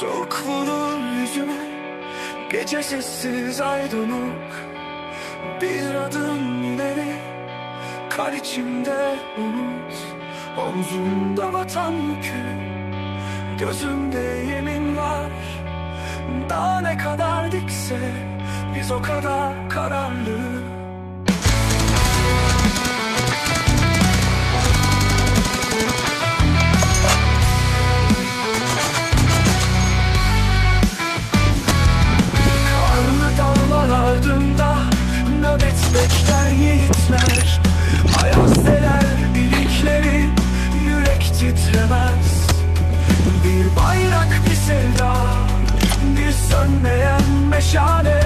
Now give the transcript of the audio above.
Soğuk vurur yüzüme Gece sessiz aydınlık. Bir adım ileri Kar içimde umut. Omzumda vatan yükü Gözümde yemin var. Daha ne kadar dikse Biz o kadar kararlı yiğitler. Ayaz birikleri Yürek titremez. Bir bayrak bir sevda Bir sönmeyen meşale.